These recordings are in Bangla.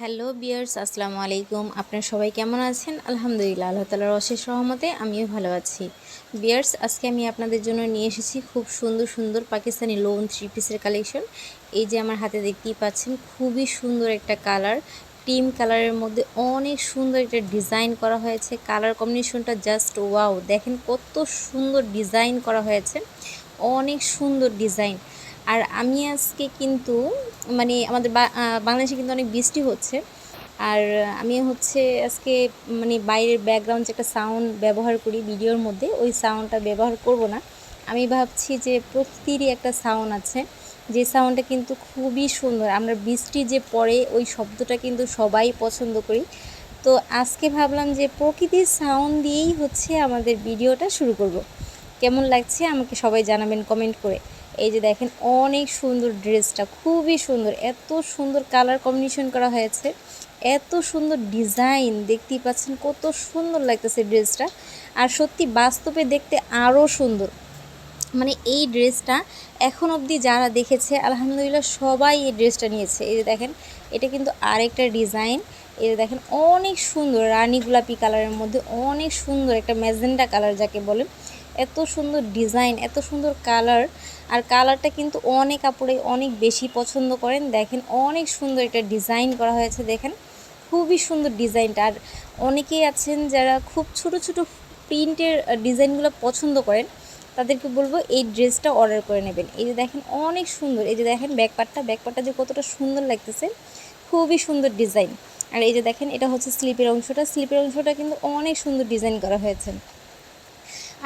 হ্যালো বিয়ার্স, আসসালামু আলাইকুম। আপনারা সবাই কেমন আছেন? আলহামদুলিল্লাহ, আল্লাহ তালার অশেষ রহমতে আমিও ভালো আছি। বিয়ার্স, আজকে আমি আপনাদের জন্য নিয়ে এসেছি খুব সুন্দর সুন্দর পাকিস্তানি লোন থ্রি পিসের কালেকশন। এই যে আমার হাতে দেখতেই পাচ্ছেন, খুবই সুন্দর একটা কালার। টিম কালারের মধ্যে অনেক সুন্দর একটা ডিজাইন করা হয়েছে। কালার কম্বিনেশনটা জাস্ট ওয়াও। দেখেন কত সুন্দর ডিজাইন করা হয়েছে। অনেক সুন্দর ডিজাইন। আর আমি আজকে কিন্তু মানে আমাদের বাংলাদেশে কিন্তু অনেক বৃষ্টি হচ্ছে। আর আমি হচ্ছে আজকে মানে বাইরের ব্যাকগ্রাউন্ড যে একটা সাউন্ড ব্যবহার করি ভিডিওর মধ্যে, ওই সাউন্ডটা ব্যবহার করব না। আমি ভাবছি যে প্রকৃতিরই একটা সাউন্ড আছে। যে সাউন্ডটা কিন্তু খুবই সুন্দর। আমরা বৃষ্টি যে পড়ে, ওই শব্দটা কিন্তু সবাই পছন্দ করি। তো আজকে ভাবলাম যে প্রকৃতির সাউন্ড দিয়েই হচ্ছে আমাদের ভিডিওটা শুরু করব। কেমন লাগছে আমাকে সবাই জানাবেন কমেন্ট করে। এই যে দেখেন, অনেক সুন্দর ড্রেসটা, খুবই সুন্দর। এত সুন্দর কালার কম্বিনেশন করা হয়েছে। এত সুন্দর ডিজাইন, দেখতেই পাচ্ছেন কত সুন্দর লাগতেছে ড্রেসটা। আর সত্যি বাস্তবে দেখতে আরও সুন্দর। মানে এই ড্রেসটা এখন অবধি যারা দেখেছে, আলহামদুলিল্লাহ সবাই এই ড্রেসটা নিয়েছে। এই যে দেখেন, এটা কিন্তু আরেকটা ডিজাইন। এই যে দেখেন, অনেক সুন্দর রানী গোলাপি কালারের মধ্যে অনেক সুন্দর একটা ম্যাজেন্ডা কালার যাকে বলে। এত সুন্দর ডিজাইন, এত সুন্দর কালার। আর কালারটা কিন্তু অনেক কাপড়ে অনেক বেশি পছন্দ করেন। দেখেন অনেক সুন্দর একটা ডিজাইন করা হয়েছে, দেখেন। খুবই সুন্দর ডিজাইনটা। আর অনেকেই আছেন যারা খুব ছোট ছোট প্রিন্টের ডিজাইনগুলো পছন্দ করেন, তাদেরকে বলব এই ড্রেসটা অর্ডার করে নেবেন। এই যে দেখেন অনেক সুন্দর। এই যে দেখেন ব্যাকপার্টটা ব্যাকপার্টটা যে কতটা সুন্দর লাগতেছে, খুবই সুন্দর ডিজাইন। আর এই যে দেখেন, এটা হচ্ছে স্লিপের অংশটা। স্লিপের অংশটা কিন্তু অনেক সুন্দর ডিজাইন করা হয়েছে।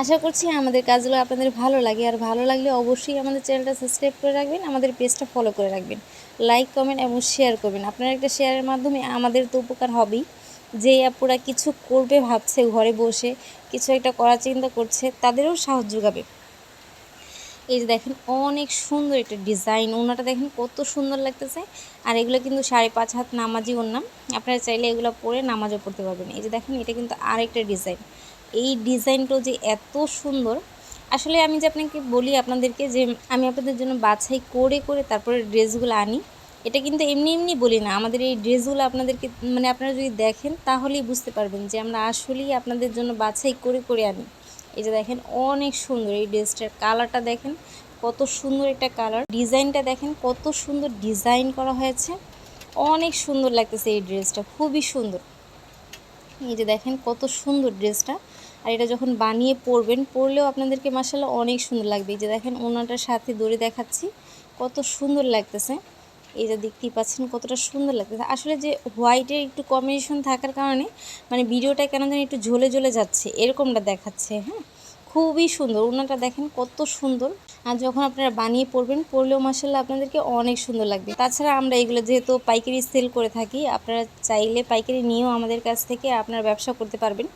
আশা করছি আমাদের কাজগুলো আপনাদের ভালো লাগে। আর ভালো লাগলে অবশ্যই আমাদের চ্যানেলটা সাবস্ক্রাইব করে রাখবেন, আমাদের পেজটা ফলো করে রাখবেন। লাইক কমেন্ট এবং শেয়ার করবেন। আপনার একটা শেয়ারের মাধ্যমে আমাদের তো উপকার হবেই। যে আপুরা কিছু করবে ভাবছে, ঘরে বসে কিছু একটা করার চিন্তা করছে, তাদেরও সাহায্য যোগাবে। এই যে দেখেন, অনেক সুন্দর একটা ডিজাইন ওনাটা দেখেন কত সুন্দর লাগতেছে। আর এগুলো কিন্তু সাড়ে পাঁচ হাত নামাজি ওনাম আপনারা চাইলে এগুলো পরে নামাজও পড়তে পারবেন। এই যে দেখেন, এটা কিন্তু আরেকটা ডিজাইন এই ডিজাইনটাও যে এত সুন্দর। আসলে আমি যে আপনাকে বলি আপনাদেরকে যে আমি আপনাদের জন্য বাছাই করে করে তারপরে ড্রেসগুলো আনি, এটা কিন্তু এমনি এমনি বলি না। আমাদের এই ড্রেসগুলো আপনাদেরকে মানে আপনারা যদি দেখেন তাহলেই বুঝতে পারবেন যে আমরা আসলেই আপনাদের জন্য বাছাই করে করে আনি। এই যে দেখেন, অনেক সুন্দর এই ড্রেসটার কালারটা দেখেন, কত সুন্দর একটা কালার। ডিজাইনটা দেখেন, কত সুন্দর ডিজাইন করা হয়েছে। অনেক সুন্দর লাগতেছে এই ড্রেসটা, খুবই সুন্দর। এই যে দেখেন, কত সুন্দর ড্রেসটা। আর এটা যখন বানিয়ে পরবেন, পরলেও আপনাদেরকে মাসাল্লাহ অনেক সুন্দর লাগবে। এই যে দেখেন, ওনাটার সাথে দড়ি দেখাচ্ছি, কত সুন্দর লাগতেছে। এই যে দেখতেই পাচ্ছেন কতটা সুন্দর লাগতেছে। আসলে যে হোয়াইটের একটু কম্বিনেশন থাকার কারণে মানে ভিডিওটা কেন যেন একটু ঝলে ঝলে যাচ্ছে, এরকমটা দেখাচ্ছে হ্যাঁ? খুবই সুন্দর, ওনাটা দেখেন কত সুন্দর। আর যখন আপনারা বানিয়ে পরবেন, পরলেও মাসাল্লাহ আপনাদেরকে অনেক সুন্দর লাগবে। তাছাড়া আমরা এগুলো যেহেতু পাইকারি সেল করে থাকি, আপনারা চাইলে পাইকারি নিয়েও আমাদের কাছ থেকে আপনারা ব্যবসা করতে পারবেন।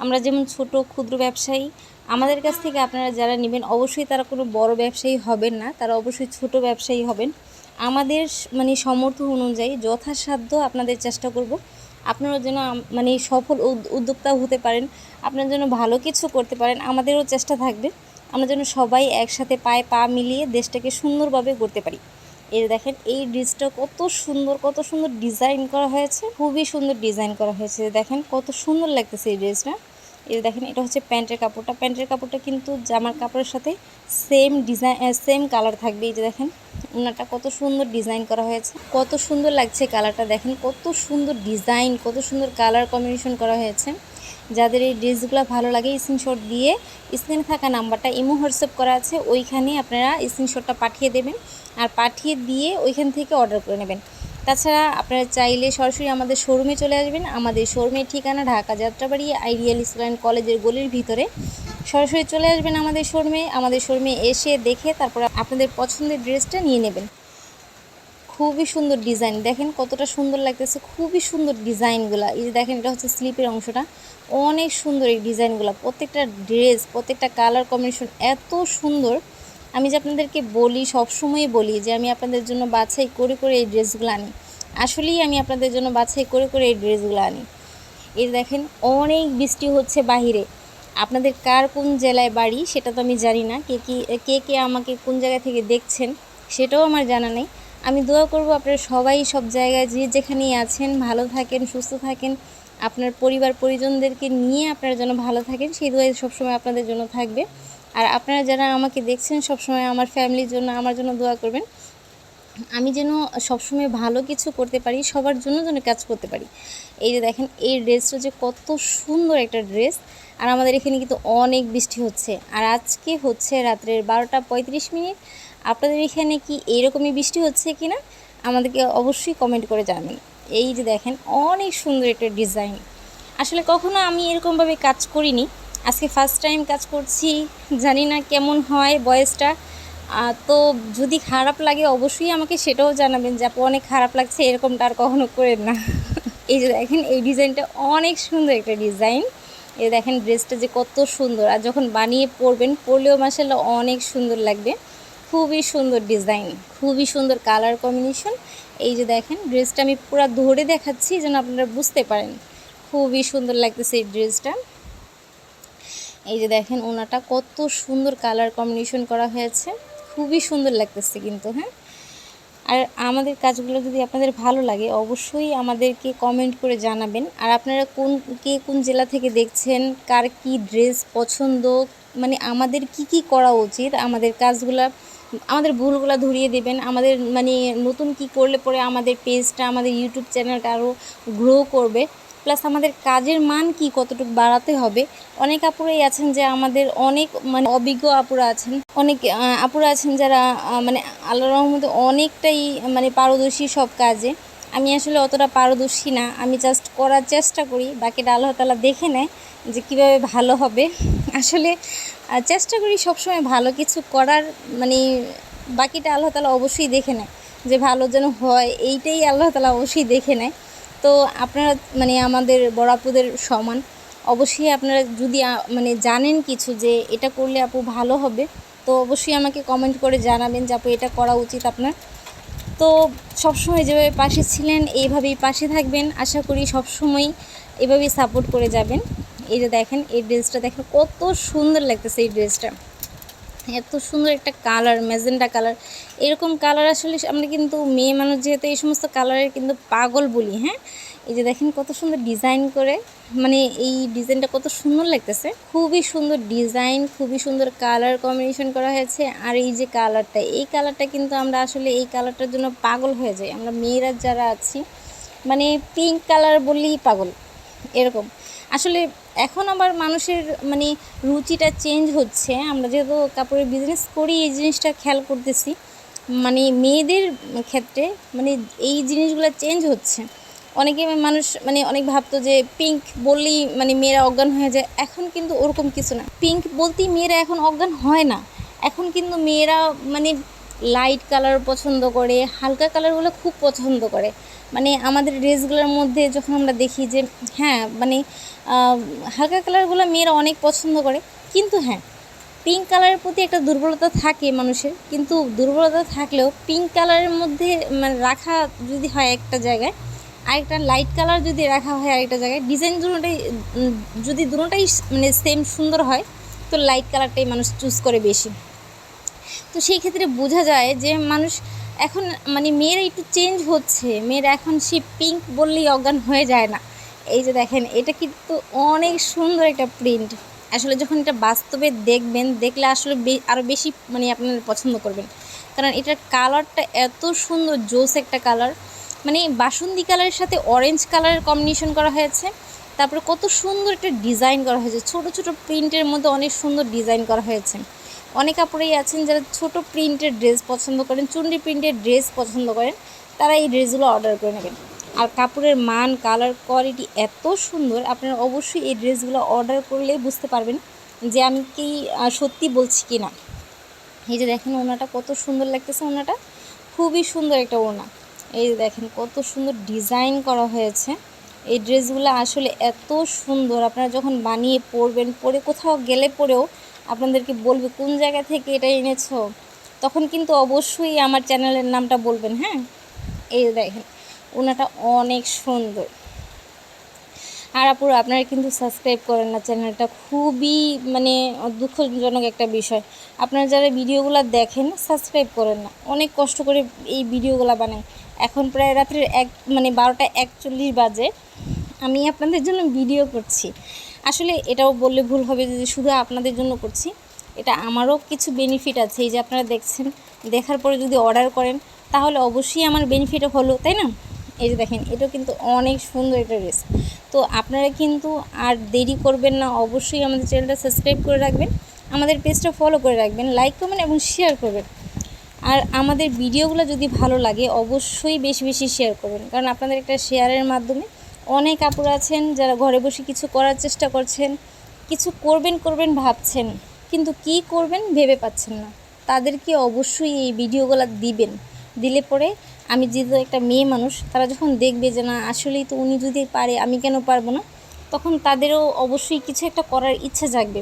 আমরা যেমন ছোট ক্ষুদ্র ব্যবসায়ী, আমাদের কাছ থেকে আপনারা যারা নেবেন, অবশ্যই তারা কোনো বড় ব্যবসায়ী হবেন না, তারা অবশ্যই ছোট ব্যবসায়ী হবেন। আমাদের মানে সমর্থ অনুযায়ী যথাসাধ্য আপনাদের চেষ্টা করব। আপনারা যেন মানে সফল উদ- উদ্যোক্তাও হতে পারেন, আপনার জন্য ভালো কিছু করতে পারেন, আমাদেরও চেষ্টা থাকবে। আমরা যেন সবাই একসাথে পায়ে পা মিলিয়ে দেশটাকে সুন্দরভাবে করতে পারি। এই দেখেন, এই ড্রেসটা কত সুন্দর কত সুন্দর ডিজাইন করা হয়েছে। খুবই সুন্দর ডিজাইন করা হয়েছে। দেখেন, কত সুন্দর লাগতেছে এই ড্রেসটা। এই যে দেখেন, এটা হচ্ছে প্যান্টের কাপড়টা। প্যান্টের কাপড়টা কিন্তু জামার কাপড়ের সাথে সেম ডিজাইন সেম কালার থাকবে। এই যে দেখেন ওনাটা কত সুন্দর ডিজাইন করা হয়েছে। কত সুন্দর লাগছে কালারটা দেখেন, কত সুন্দর ডিজাইন কত সুন্দর কালার কম্বিনেশন করা হয়েছে। যাদের এই ড্রেসগুলো ভালো লাগে স্ক্রিনশট দিয়ে স্ক্রিনে থাকা নাম্বারটা ইমো, হোয়াটসঅ্যাপ করা আছে। ওইখানে আপনারা স্ক্রিনশটটা পাঠিয়ে দেবেন। আর পাঠিয়ে দিয়ে ওইখান থেকে অর্ডার করে নেবেন। তাছাড়া আপনারা চাইলে সরাসরি আমাদের শোরুমে চলে আসবেন। আমাদের শোরুমের ঠিকানা ঢাকা যাত্রাবাড়ি, আইডিয়াল ইসলাম কলেজের গলির ভিতরে। সরাসরি চলে আসবেন আমাদের শোরুমে আমাদের শোরুমে এসে দেখে তারপর আপনাদের পছন্দের ড্রেসটা নিয়ে নেবেন। খুবই সুন্দর ডিজাইন। দেখেন কতটা সুন্দর লাগতেছে। খুবই সুন্দর ডিজাইনগুলো। এই যে দেখেন, এটা হচ্ছে স্লিপের অংশটা। অনেক সুন্দর এই ডিজাইনগুলো। প্রত্যেকটা ড্রেস, প্রত্যেকটা কালার কম্বিনেশন এত সুন্দর। আমি যে আপনাদেরকে বলি, সবসময়ই বলি যে আমি আপনাদের জন্য বাছাই করে করে এই ড্রেসগুলো আনি। আসলেই আমি আপনাদের জন্য বাছাই করে করে এই ড্রেসগুলো আনি। এই দেখেন, অনেক বৃষ্টি হচ্ছে বাহিরে। আপনাদের কার কোন জেলায় বাড়ি সেটা তো আমি জানি না। কে কি, কে কে আমাকে কোন জায়গা থেকে দেখছেন সেটাও আমার জানা নেই। আমি দোয়া করব আপনারা সবাই সব জায়গায় যে যেখানেই আছেন, ভালো থাকেন, সুস্থ থাকেন। আপনার পরিবার, পরিজনদেরকে নিয়ে আপনারা যেন ভালো থাকেন, সেই দোয়াই সবসময় আপনাদের জন্য থাকবে। আর আপনারা যারা আমাকে দেখছেন সবসময় আমার ফ্যামিলির জন্য, আমার জন্য দোয়া করবেন। আমি যেন সবসময় ভালো কিছু করতে পারি, সবার জন্য যেন কাজ করতে পারি। এই যে দেখেন, এই ড্রেসটা যে কত সুন্দর একটা ড্রেস। আর আমাদের এখানে কিন্তু অনেক বৃষ্টি হচ্ছে। আর আজকে হচ্ছে রাত্রের বারোটা পঁয়ত্রিশ মিনিট। আপনাদের এখানে কি এইরকমই বৃষ্টি হচ্ছে কি না আমাদেরকে অবশ্যই কমেন্ট করে জানাবেন। এই যে দেখেন, অনেক সুন্দর একটা ডিজাইন। আসলে কখনো আমি এরকমভাবে কাজ করিনি। আজকে ফার্স্ট টাইম কাজ করছি। জানি না কেমন হয় বয়েসটা। তো যদি খারাপ লাগে অবশ্যই আমাকে সেটাও জানাবেন যে আপু, অনেক খারাপ লাগছে, এরকমটা আর কখনো করেন না। এই যে দেখেন, এই ডিজাইনটা অনেক সুন্দর একটা ডিজাইন। এই দেখেন, ড্রেসটা যে কত সুন্দর। আর যখন বানিয়ে পরবেন, পরলেও মাসাল্লাহ অনেক সুন্দর লাগবে। খুবই সুন্দর ডিজাইন, খুবই সুন্দর কালার কম্বিনেশন। এই যে দেখেন, ড্রেসটা আমি পুরো ধরে দেখাচ্ছি যেন আপনারা বুঝতে পারেন। খুবই সুন্দর লাগতেছে এই ড্রেসটা। এই যে দেখেন, ওনাটা কত সুন্দর কালার কম্বিনেশন করা হয়েছে। খুবই সুন্দর লাগতেছে কিন্তু হ্যাঁ? আর আমাদের কাজগুলো যদি আপনাদের ভালো লাগে, অবশ্যই আমাদেরকে কমেন্ট করে জানাবেন। আর আপনারা কোন, কে কোন জেলা থেকে দেখছেন, কার কি ড্রেস পছন্দ মানে আমাদের কি কি করা উচিত, আমাদের কাজগুলো, আমাদের ভুলগুলো ধরিয়ে দেবেন, আমাদের মানে নতুন কি করলে পরে আমাদের পেজটা আমাদের ইউটিউব চ্যানেলটা আরও গ্রো করবে। প্লাস আমাদের কাজের মান কি কতটুকু বাড়াতে হবে? অনেক আপুরাই আছেন যে আমাদের অনেক মানে অভিজ্ঞ আপুরা আছেন। অনেক আপুরা আছেন যারা মানে আল্লাহ রহমতে অনেকটাই মানে পারদর্শী সব কাজে। আমি আসলে অতটা পারদর্শী না। আমি জাস্ট করার চেষ্টা করি। বাকিটা আল্লাহ তালা দেখে নেয় যে কীভাবে ভালো হবে। আসলে চেষ্টা করি সবসময় ভালো কিছু করার মানে বাকিটা আল্লাহ তালা অবশ্যই দেখে নেয়। যে ভালো যেন হয়, এইটাই আল্লাহ তালা অবশ্যই দেখে নেয়। তো আপনারা মানে আমাদের বড় আপুদের সমান। অবশ্যই আপনারা যদি মানে জানেন কিছু যে এটা করলে আপু ভালো হবে, তো অবশ্যই আমাকে কমেন্ট করে জানাবেন যে আপু এটা করা উচিত আপনার। তো সবসময় যেভাবে পাশে ছিলেন, এইভাবেই পাশে থাকবেন। আশা করি সবসময় এভাবেই সাপোর্ট করে যাবেন। এই যে দেখেন, এই ড্রেসটা দেখেন, কত সুন্দর লাগতেছে এই ড্রেসটা এত সুন্দর একটা কালার ম্যাজেন্ডা কালার। এরকম কালার আসলে আমরা কিন্তু মেয়ে মানুষ যেহেতু এই সমস্ত কালারের কিন্তু পাগল বলি হ্যাঁ? এই যে দেখেন কত সুন্দর ডিজাইন করে মানে এই ডিজাইনটা কত সুন্দর লাগতেছে। খুবই সুন্দর ডিজাইন, খুবই সুন্দর কালার কম্বিনেশন করা হয়েছে। আর এই যে কালারটা, এই কালারটা কিন্তু আমরা আসলে এই কালারটার জন্য পাগল হয়ে যাই। আমরা মেয়েরা যারা আছি মানে পিঙ্ক কালার বললেই পাগল, এরকম। আসলে এখন আবার মানুষের মানে রুচিটা চেঞ্জ হচ্ছে। আমরা যেহেতু কাপড়ের বিজনেস করি, এই জিনিসটা খেয়াল করতেছি। মানে মেয়েদের ক্ষেত্রে মানে এই জিনিসগুলো চেঞ্জ হচ্ছে। অনেকে মানুষ মানে অনেক ভাবতো যে পিঙ্ক বললেই মানে মেয়েরা অজ্ঞান হয়ে যায়। এখন কিন্তু ওরকম কিছু না। পিঙ্ক বলতেই মেয়েরা এখন অজ্ঞান হয় না। এখন কিন্তু মেয়েরা মানে লাইট কালার পছন্দ করে, হালকা কালারগুলো খুব পছন্দ করে। মানে আমাদের ড্রেসগুলোর মধ্যে যখন আমরা দেখি যে হ্যাঁ মানে হালকা কালারগুলো মেয়েরা অনেক পছন্দ করে, কিন্তু হ্যাঁ পিঙ্ক কালারের প্রতি একটা দুর্বলতা থাকে মানুষের, কিন্তু দুর্বলতা থাকলেও পিঙ্ক কালারের মধ্যে মানে রাখা যদি হয় একটা জায়গায়, আরেকটা লাইট কালার যদি রাখা হয় আরেকটা জায়গায় ডিজাইন দুটোটাই যদি দুটোটাই মানে সেম সুন্দর হয়, তো লাইট কালারটাই মানুষ চুজ করে বেশি। তো সেই ক্ষেত্রে বোঝা যায় যে মানুষ এখন মানে মেয়েরা একটু চেঞ্জ হচ্ছে। মেয়েরা এখন সে পিঙ্ক বললেই অজ্ঞান হয়ে যায় না। এই যে দেখেন, এটা কিন্তু অনেক সুন্দর একটা প্রিন্ট আসলে যখন এটা বাস্তবে দেখবেন, দেখলে আসলে আরও বেশি মানে আপনারা পছন্দ করবেন। কারণ এটার কালারটা এত সুন্দর, জোস একটা কালার মানে বাসন্তী কালারের সাথে অরেঞ্জ কালারের কম্বিনেশন করা হয়েছে। তারপরে কত সুন্দর একটা ডিজাইন করা হয়েছে। ছোট ছোট প্রিন্টের মধ্যে অনেক সুন্দর ডিজাইন করা হয়েছে। অনেক আপুরাই আছেন যারা ছোট প্রিন্টের ড্রেস পছন্দ করেন, চুন্ডি প্রিন্টের ড্রেস পছন্দ করেন, তারা এই ড্রেসগুলো অর্ডার করে নেবেন। আর কাপড়ের মান, কালার, কোয়ালিটি এত সুন্দর, আপনারা অবশ্যই এই ড্রেসগুলো অর্ডার করলেই বুঝতে পারবেন যে আমি কি সত্যি বলছি কি না এই যে দেখেন ওনাটা কত সুন্দর লাগতেছে ওনাটা খুবই সুন্দর একটা ওনা এই যে দেখেন কত সুন্দর ডিজাইন করা হয়েছে। এই ড্রেসগুলো আসলে এত সুন্দর। আপনারা যখন বানিয়ে পরবেন, পরে কোথাও গেলে পরেও আপনাদেরকে বলবে, কোন জায়গা থেকে এটা এনেছো? তখন কিন্তু অবশ্যই আমার চ্যানেলের নামটা বলবেন হ্যাঁ? এই দেখেন, ওনাটা অনেক সুন্দর। আর আপুরা, আপনারা কিন্তু সাবস্ক্রাইব করেন না, চ্যানেলটা খুবই মানে দুঃখজনক একটা বিষয়। আপনারা যারা ভিডিওগুলো দেখেন, সাবস্ক্রাইব করেন না। অনেক কষ্ট করে এই ভিডিওগুলো বানাই এখন প্রায় রাত্রের এক মানে বারোটা একচল্লিশ বাজে। আমি আপনাদের জন্য ভিডিও করছি। আসলে এটাও বললে ভুল হবে যে শুধু আপনাদের জন্য করছি, এটা আমারও কিছু বেনিফিট আছে। এই যে আপনারা দেখছেন, দেখার পরে যদি অর্ডার করেন, তাহলে অবশ্যই আমার বেনিফিট হলো, তাই না? এই যে দেখেন এটা কিন্তু অনেক সুন্দর একটা ড্রেস তো আপনারা কিন্তু আর দেরি করবেন না, অবশ্যই আমাদের চ্যানেলটা সাবস্ক্রাইব করে রাখবেন। আমাদের পেজটা ফলো করে রাখবেন লাইক করবেন এবং শেয়ার করবেন। আর আমাদের ভিডিওগুলো যদি ভালো লাগে, অবশ্যই বেশি বেশি শেয়ার করবেন। কারণ আপনাদের একটা শেয়ারের মাধ্যমে অনেক আপুরা আছেন, যারা ঘরে বসে কিছু করার চেষ্টা করছেন, কিছু করবেন করবেন ভাবছেন, কিন্তু কি করবেন ভেবে পাচ্ছেন না। তাদেরকে অবশ্যই এই ভিডিওগুলো দিবেন। দিলে পরে আমি যেহেতু একটা মেয়ে মানুষ, তারা যখন দেখবে যে না, আসলেই তো উনি যদি পারে, আমি কেন পারব না? তখন তাদেরও অবশ্যই কিছু একটা করার ইচ্ছা জাগবে।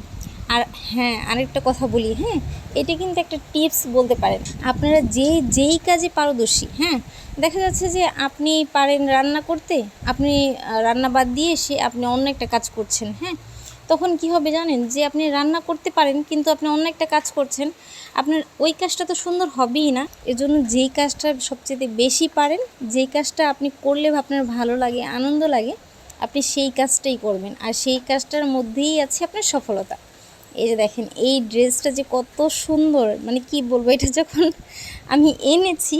আর হ্যাঁ আরেকটা কথা বলি হ্যাঁ? এটা কিন্তু একটা টিপস বলতে পারেন। আপনারা যে, যেই কাজে পারদর্শী হ্যাঁ? দেখা যাচ্ছে যে আপনি পারেন রান্না করতে, আপনি রান্না বাদ দিয়ে সে আপনি অন্য একটা কাজ করছেন হ্যাঁ? তখন কি হবে জানেন যে আপনি রান্না করতে পারেন, কিন্তু আপনি অন্য একটা কাজ করছেন। আপনার ওই কাজটা তো সুন্দর হবেই না। এজন্য যেই কাজটা সবচেয়ে বেশি পারেন, যেই কাজটা আপনি করলে আপনার ভালো লাগে, আনন্দ লাগে, আপনি সেই কাজটাই করবেন। আর সেই কাজটার মধ্যেই আছে আপনার সফলতা। এই যে দেখেন, এই ড্রেসটা যে কত সুন্দর মানে কি বলব, এটা যখন আমি এনেছি,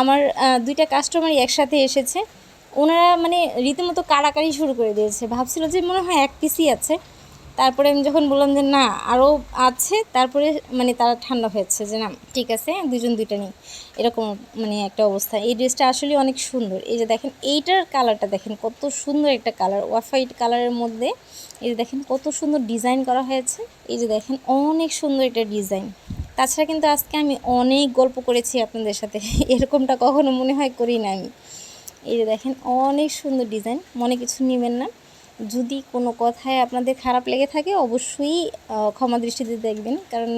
আমার দুইটা কাস্টমারই একসাথে এসেছে। ওনারা মানে রীতিমতো কাড়াকাড়ি শুরু করে দিয়েছে। ভাবছিল যে মনে হয় এক পিসই আছে। তারপরে আমি যখন বললাম যে না আরও আছে, তারপরে মানে তারা ঠান্ডা হয়েছে যে না, ঠিক আছে দুজন দুইটা নেই। এরকম মানে একটা অবস্থা। এই ড্রেসটা আসলে অনেক সুন্দর। এই যে দেখেন, এইটার কালারটা দেখেন, কত সুন্দর একটা কালার ওয়াফ হোয়াইট কালারের মধ্যে এই যে দেখেন কত সুন্দর ডিজাইন করা হয়েছে। এই যে দেখেন অনেক সুন্দর এটা ডিজাইন। তাছাড়া কিন্তু আজকে আমি অনেক গল্প করেছি আপনাদের সাথে। এরকমটা কখনো মনে হয় করি না আমি। এই যে দেখেন অনেক সুন্দর ডিজাইন, মনে কিছু নেবেন না। যদি কোনো কথায় আপনাদের খারাপ লেগে থাকে, অবশ্যই ক্ষমা দৃষ্টিতে দেখবেন। কারণ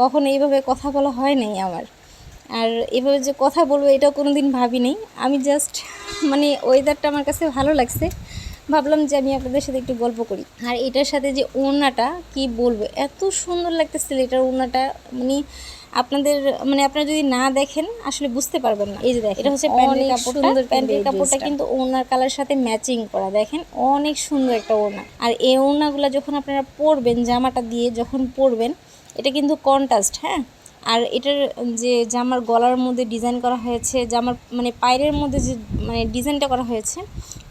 কখনো এইভাবে কথা বলা হয় নাই আমার। আর এভাবে যে কথা বলব, এটাও কোনো দিন ভাবি নাই আমি জাস্ট মানে ওয়েদারটা আমার কাছে ভালো লাগছে। ভাবলাম যে আমি আপনাদের সাথে একটু গল্প করি। আর এটার সাথে যে ওড়নাটা কি বলব? এত সুন্দর লাগতেছিল এটার ওড়নাটা। মানে আপনাদের মানে আপনারা যদি না দেখেন আসলে বুঝতে পারবেন না। এই যে দেখেন এটা হচ্ছে প্যান্টের কাপড়টা। প্যান্টের কাপড়টা কিন্তু ওড়নার কালার সাথে ম্যাচিং করা। দেখেন অনেক সুন্দর একটা ওড়না। আর এই ওড়নাগুলো যখন আপনারা পরবেন জামাটা দিয়ে যখন পরবেন এটা কিন্তু কন্ট্রাস্ট হ্যাঁ? আর এটার যে জামার গলার মধ্যে ডিজাইন করা হয়েছে জামার মানে পায়ের মধ্যে যে মানে ডিজাইনটা করা হয়েছে,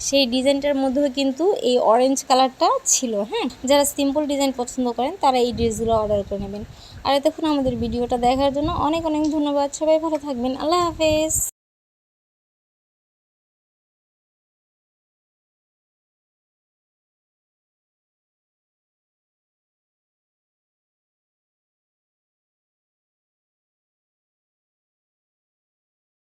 সেই ডিজাইনটার মধ্যেও কিন্তু এই অরেঞ্জ কালারটা ছিল হ্যাঁ? যারা সিম্পল ডিজাইন পছন্দ করেন, তারা এই ড্রেসগুলো অর্ডার করে নেবেন। আর এতক্ষণ আমাদের ভিডিওটা দেখার জন্য অনেক অনেক ধন্যবাদ। সবাই ভালো থাকবেন। আল্লাহ হাফেজ।